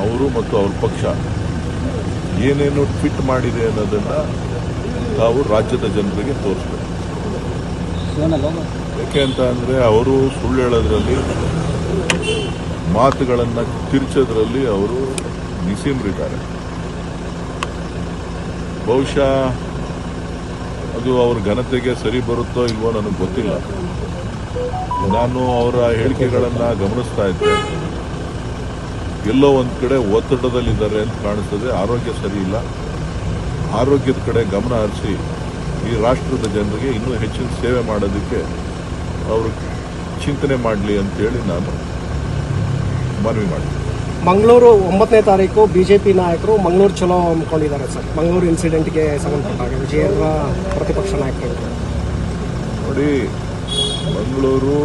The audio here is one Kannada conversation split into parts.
ಅವರು ಮತ್ತು ಅವ್ರ ಪಕ್ಷ ಏನೇನು ಟ್ವಿಟ್ ಮಾಡಿದೆ ಅನ್ನೋದನ್ನ ತಾವು ರಾಜ್ಯದ ಜನರಿಗೆ ತೋರಿಸ್ಬೇಕು. ಯಾಕೆ ಅಂತ ಅಂದರೆ ಅವರು ಸುಳ್ಳು ಹೇಳೋದ್ರಲ್ಲಿ ಮಾತುಗಳನ್ನು ತಿರ್ಚೋದ್ರಲ್ಲಿ ಅವರು ನಿಸೀಮ್ರಿದ್ದಾರೆ. ಬಹುಶಃ ಅದು ಅವ್ರ ಘನತೆಗೆ ಸರಿ ಬರುತ್ತೋ ಇಲ್ವೋ ನನಗೆ ಗೊತ್ತಿಲ್ಲ. ನಾನು ಅವರ ಹೇಳಿಕೆಗಳನ್ನು ಗಮನಿಸ್ತಾ ಇದ್ದೆ. ಎಲ್ಲೋ ಒಂದು ಕಡೆ ಒತ್ತಡದಲ್ಲಿದ್ದಾರೆ ಅಂತ ಕಾಣಿಸ್ತದೆ. ಆರೋಗ್ಯ ಸರಿ ಇಲ್ಲ. ಆರೋಗ್ಯದ ಕಡೆ ಗಮನ ಹರಿಸಿ ಈ ರಾಷ್ಟ್ರದ ಜನರಿಗೆ ಇನ್ನೂ ಹೆಚ್ಚಿನ ಸೇವೆ ಮಾಡೋದಕ್ಕೆ ಅವರು ಚಿಂತನೆ ಮಾಡಲಿ ಅಂತೇಳಿ ನಾನು ಮನವಿ ಮಾಡ್ತೀನಿ. ಮಂಗಳೂರು ಒಂಬತ್ತನೇ ತಾರೀಕು ಬಿಜೆಪಿ ನಾಯಕರು ಮಂಗಳೂರು ಚಲೋ ಅಂದ್ಕೊಂಡಿದ್ದಾರೆ ಸರ್. ಮಂಗಳೂರು ಇನ್ಸಿಡೆಂಟ್ಗೆ ಸಂಬಂಧಪಟ್ಟಾಗ ವಿಜಯರ ಪ್ರತಿಪಕ್ಷ ನಾಯಕರು. ನೋಡಿ ಮಂಗಳೂರು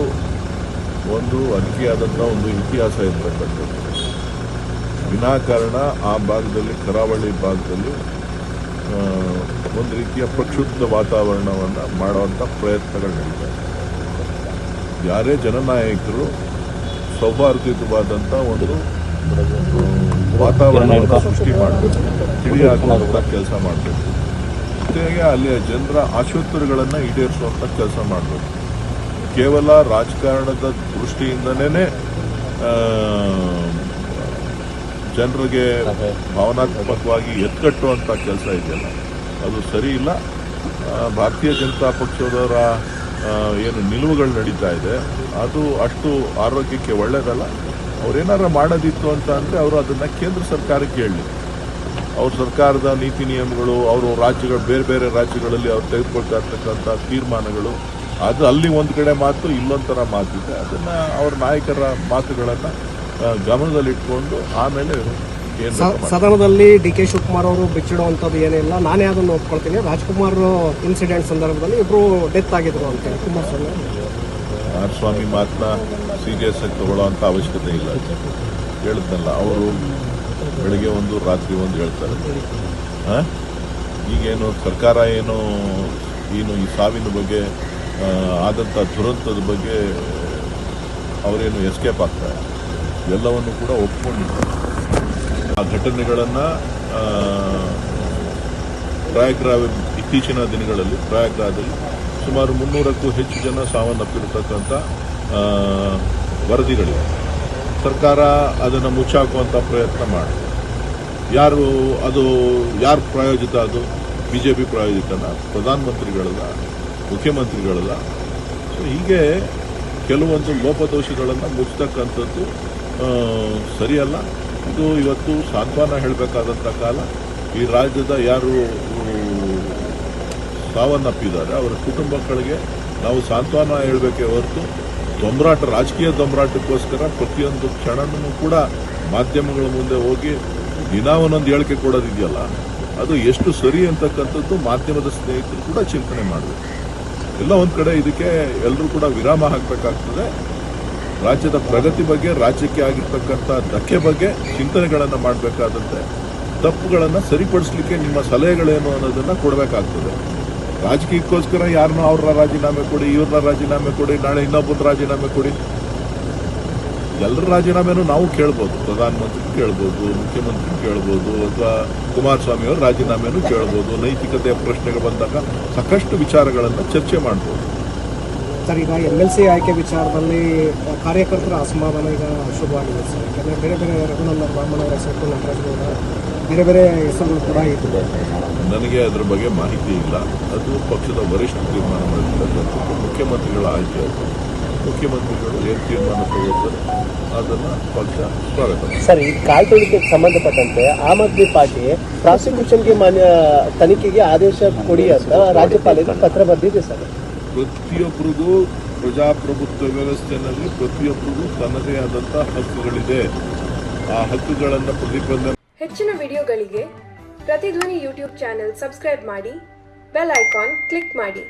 ಒಂದು ಅದಕ್ಕೆಯಾದಂಥ ಒಂದು ಇತಿಹಾಸ ಇರ್ತಕ್ಕಂಥದ್ದು. ವಿನಾಕಾರಣ ಆ ಭಾಗದಲ್ಲಿ, ಕರಾವಳಿ ಭಾಗದಲ್ಲಿ ಒಂದು ರೀತಿಯ ಪ್ರಕ್ಷುಬ್ಧ ವಾತಾವರಣವನ್ನು ಮಾಡುವಂಥ ಪ್ರಯತ್ನಗಳು ನಡೀತಾ ಯಾರೇ ಜನನಾಯಕರು ಸೌಹಾರ್ದಯುತವಾದಂಥ ಒಂದು ವಾತಾವರಣವನ್ನು ಸೃಷ್ಟಿ ಮಾಡಬೇಕು. ತಿಳಿಯಾಗುವಂಥ ಕೆಲಸ ಮಾಡಬೇಕು. ಜೊತೆಗೆ ಅಲ್ಲಿಯ ಜನರ ಆಶೋತ್ತರಗಳನ್ನು ಈಡೇರಿಸುವಂಥ ಕೆಲಸ ಮಾಡಬೇಕು. ಕೇವಲ ರಾಜಕಾರಣದ ದೃಷ್ಟಿಯಿಂದನೇ ಜನರಿಗೆ ಭಾವನಾತ್ಮಕವಾಗಿ ಎತ್ಕಟ್ಟುವಂಥ ಕೆಲಸ ಇದೆಯಲ್ಲ. ಅದು ಸರಿ ಇಲ್ಲ. ಭಾರತೀಯ ಜನತಾ ಪಕ್ಷದವರ ಏನು ನಿಲುವುಗಳು ನಡೀತಾ ಇದೆ. ಅದು ಅಷ್ಟು ಆರೋಗ್ಯಕ್ಕೆ ಒಳ್ಳೆಯದಲ್ಲ ಅವ್ರೇನಾರು ಮಾಡೋದಿತ್ತು ಅಂತ ಅಂದರೆ ಅವರು ಅದನ್ನು ಕೇಂದ್ರ ಸರ್ಕಾರಕ್ಕೆ ಹೇಳಿ. ಅವ್ರ ಸರ್ಕಾರದ ನೀತಿ ನಿಯಮಗಳು ಅವರು ರಾಜ್ಯಗಳು ಬೇರೆ ಬೇರೆ ರಾಜ್ಯಗಳಲ್ಲಿ ಅವ್ರು ತೆಗೆದುಕೊಳ್ತಾ ಇರ್ತಕ್ಕಂಥ ತೀರ್ಮಾನಗಳು ಅದು ಅಲ್ಲಿ ಒಂದು ಕಡೆ ಮಾತು ಇಲ್ಲೊಂಥರ ಮಾತಿದೆ. ಅದನ್ನು ಅವ್ರ ನಾಯಕರ ಮಾತುಗಳನ್ನು ಗಮನದಲ್ಲಿಟ್ಕೊಂಡು ಆಮೇಲೆ ಸದನದಲ್ಲಿ ಡಿ ಕೆ ಶಿವಕುಮಾರ್ ಅವರು ಬಿಚ್ಚಿಡುವಂಥದ್ದು ಏನಿಲ್ಲ ನಾನೇ ಅದನ್ನು ಒಪ್ಕೊಳ್ತೀನಿ. ರಾಜ್ಕುಮಾರ್ ಇನ್ಸಿಡೆಂಟ್ ಸಂದರ್ಭದಲ್ಲಿ ಇಬ್ರು ಡೆತ್ ಆಗಿದ್ರು ಅಂತೇಳಿ ಕುಮಾರಸ್ವಾಮಿ ಕುಮಾರಸ್ವಾಮಿ ಮಾತನ್ನ ಸೀರಿಯಸ್ ಆಗಿ ತಗೊಳ್ಳೋ ಅಂಥ ಅವಶ್ಯಕತೆ ಇಲ್ಲ. ಹೇಳುತ್ತಲ್ಲ ಅವರು ಬೆಳಿಗ್ಗೆ ಒಂದು ರಾತ್ರಿ ಒಂದು ಹೇಳ್ತಾರೆ? ಈಗೇನು ಸರ್ಕಾರ ಏನು ಏನು ಈ ಸಾವಿನ ಬಗ್ಗೆ ಆದಂಥ ದುರಂತದ ಬಗ್ಗೆ ಅವರೇನು ಎಸ್ಕೇಪ್ ಆಗ್ತಾರೆ ಎಲ್ಲವನ್ನು ಕೂಡ ಒಪ್ಪಿಕೊಂಡಿದ್ದರು ಆ ಘಟನೆಗಳನ್ನು ಪ್ರಯಾಗ್ರಾವ್ ಇತ್ತೀಚಿನ ದಿನಗಳಲ್ಲಿ ಪ್ರಯಾಗ್ರಾಜಲ್ಲಿ ಸುಮಾರು ಮುನ್ನೂರಕ್ಕೂ ಹೆಚ್ಚು ಜನ ಸಾವನ್ನಪ್ಪಿರತಕ್ಕಂಥ ವರದಿಗಳಿವೆ. ಸರ್ಕಾರ ಅದನ್ನು ಮುಚ್ಚಾಕುವಂಥ ಪ್ರಯತ್ನ ಮಾಡಿ ಯಾರು ಅದು, ಯಾರು ಪ್ರಾಯೋಜಿತ ಅದು? ಬಿ ಜೆ ಪಿ ಪ್ರಾಯೋಜಿತನ? ಪ್ರಧಾನಮಂತ್ರಿಗಳಲ್ಲ? ಮುಖ್ಯಮಂತ್ರಿಗಳಲ್ಲ? ಹೀಗೆ ಕೆಲವೊಂದು ಲೋಪದೋಷಗಳನ್ನು ಮುಚ್ಚತಕ್ಕಂಥದ್ದು ಸರಿಯಲ್ಲ. ಇದು ಇವತ್ತು ಸಾಂತ್ವನ ಹೇಳಬೇಕಾದಂಥ ಕಾಲ. ಈ ರಾಜ್ಯದ ಯಾರು ಸಾವನ್ನಪ್ಪಿದ್ದಾರೆ, ಅವರ ಕುಟುಂಬಗಳಿಗೆ ನಾವು ಸಾಂತ್ವನ ಹೇಳಬೇಕೇ ಹೊರತು ದೊಂಬರಾಟ ರಾಜಕೀಯ ದೊಂಬರಾಟಕ್ಕೋಸ್ಕರ ಪ್ರತಿಯೊಂದು ಕ್ಷಣನೂ ಕೂಡ ಮಾಧ್ಯಮಗಳ ಮುಂದೆ ಹೋಗಿ ದಿನ ಒಂದೊಂದು ಹೇಳಿಕೆ ಕೊಡೋದಿದೆಯಲ್ಲ, ಅದು ಎಷ್ಟು ಸರಿ ಅಂತಕ್ಕಂಥದ್ದು ಮಾಧ್ಯಮದ ಸ್ನೇಹಿತರು ಕೂಡ ಚಿಂತನೆ ಮಾಡಬೇಕು. ಎಲ್ಲ ಒಂದು ಕಡೆ ಇದಕ್ಕೆ ಎಲ್ಲರೂ ಕೂಡ ವಿರಾಮ ಹಾಕಬೇಕಾಗ್ತದೆ. ರಾಜ್ಯದ ಪ್ರಗತಿ ಬಗ್ಗೆ, ರಾಜ್ಯಕ್ಕೆ ಆಗಿರ್ತಕ್ಕಂಥ ಧಕ್ಕೆ ಬಗ್ಗೆ ಚಿಂತನೆಗಳನ್ನು ಮಾಡಬೇಕಾದಂತೆ ತಪ್ಪುಗಳನ್ನು ಸರಿಪಡಿಸ್ಲಿಕ್ಕೆ ನಿಮ್ಮ ಸಲಹೆಗಳೇನು ಅನ್ನೋದನ್ನು ಕೊಡಬೇಕಾಗ್ತದೆ. ರಾಜಕೀಯಕ್ಕೋಸ್ಕರ ಯಾರನ್ನೋ ಅವ್ರ ರಾಜೀನಾಮೆ ಕೊಡಿ, ಇವ್ರನ್ನ ರಾಜೀನಾಮೆ ಕೊಡಿ, ನಾಳೆ ಇನ್ನೊಬ್ಬರ ರಾಜೀನಾಮೆ ಕೊಡಿ. ಎಲ್ಲರ ರಾಜೀನಾಮೆನೂ ನಾವು ಕೇಳ್ಬೋದು ಪ್ರಧಾನಮಂತ್ರಿ ಕೇಳ್ಬೋದು ಮುಖ್ಯಮಂತ್ರಿ ಕೇಳ್ಬೋದು, ಅಥವಾ ಕುಮಾರಸ್ವಾಮಿ ಅವ್ರ ರಾಜೀನಾಮೆನೂ ಕೇಳ್ಬೋದು. ನೈತಿಕತೆಯ ಪ್ರಶ್ನೆಗೆ ಬಂದಾಗ ಸಾಕಷ್ಟು ವಿಚಾರಗಳನ್ನು ಚರ್ಚೆ ಮಾಡ್ಬೋದು. ಸರ್ ಈಗ ಎಂ ಎಲ್ ಸಿ ಆಯ್ಕೆ ವಿಚಾರದಲ್ಲಿ ಕಾರ್ಯಕರ್ತರ ಅಸಮಾಧಾನ ಈಗ ಶುರುವಾಗಿದೆ ಸರ್. ಯಾಕಂದರೆ ಬೇರೆ ಬೇರೆ ರಘುನಂದನ್ ಬ್ರಾಹ್ಮಣರ ಅವರ ಹೆಸರು ನಟರಾಜ್ಗೌಡ ಬೇರೆ ಬೇರೆ ಹೆಸರುಗಳು ಕೂಡ ಇದೆ. ನನಗೆ ಅದರ ಬಗ್ಗೆ ಮಾಹಿತಿ ಇಲ್ಲ. ಅದು ಪಕ್ಷದ ವರಿಷ್ಠ ತೀರ್ಮಾನ ಮಾಡಿರ್ತಕ್ಕಂಥದ್ದು ಮುಖ್ಯಮಂತ್ರಿಗಳ ಆಯ್ಕೆ ಅದು. ಮುಖ್ಯಮಂತ್ರಿಗಳು ಏನು ತೀರ್ಮಾನ ತಗೋತಾರೆ ಅದನ್ನು ಪಕ್ಷ ಸ್ವಾಗತ. ಸರ್ ಈ ಕಾಲ್ತುಳಿಕೆ ಸಂಬಂಧಪಟ್ಟಂತೆ ಆಮ್ ಆದ್ಮಿ ಪಾರ್ಟಿ ಪ್ರಾಸಿಕ್ಯೂಷನ್ಗೆ ಮಾನ್ಯ ತನಿಖೆಗೆ ಆದೇಶ ಕೊಡಿ ಅಂತ ರಾಜ್ಯಪಾಲರಿಗೆ ಪತ್ರ ಬರೆದಿದೆ ಸರ್. ಪ್ರತಿಯೊಬ್ಬರಿಗೂ ಪ್ರಜಾಪ್ರಭುತ್ವ ವ್ಯವಸ್ಥೆಯಲ್ಲಿ ಪ್ರತಿಯೊಬ್ಬರಿಗೂ ತನ್ನದೇ ಆದಂತಹ ಹಕ್ಕುಗಳಿದೆ. ಆ ಹಕ್ಕುಗಳನ್ನು ಪ್ರತಿಬಂಧನೆ ಹೆಚ್ಚಿನ ವಿಡಿಯೋಗಳಿಗೆ ಪ್ರತಿಧ್ವನಿ ಯೂಟ್ಯೂಬ್ ಚಾನೆಲ್ ಸಬ್ಸ್ಕ್ರೈಬ್ ಮಾಡಿ, ಬೆಲ್ ಐಕಾನ್ ಕ್ಲಿಕ್ ಮಾಡಿ.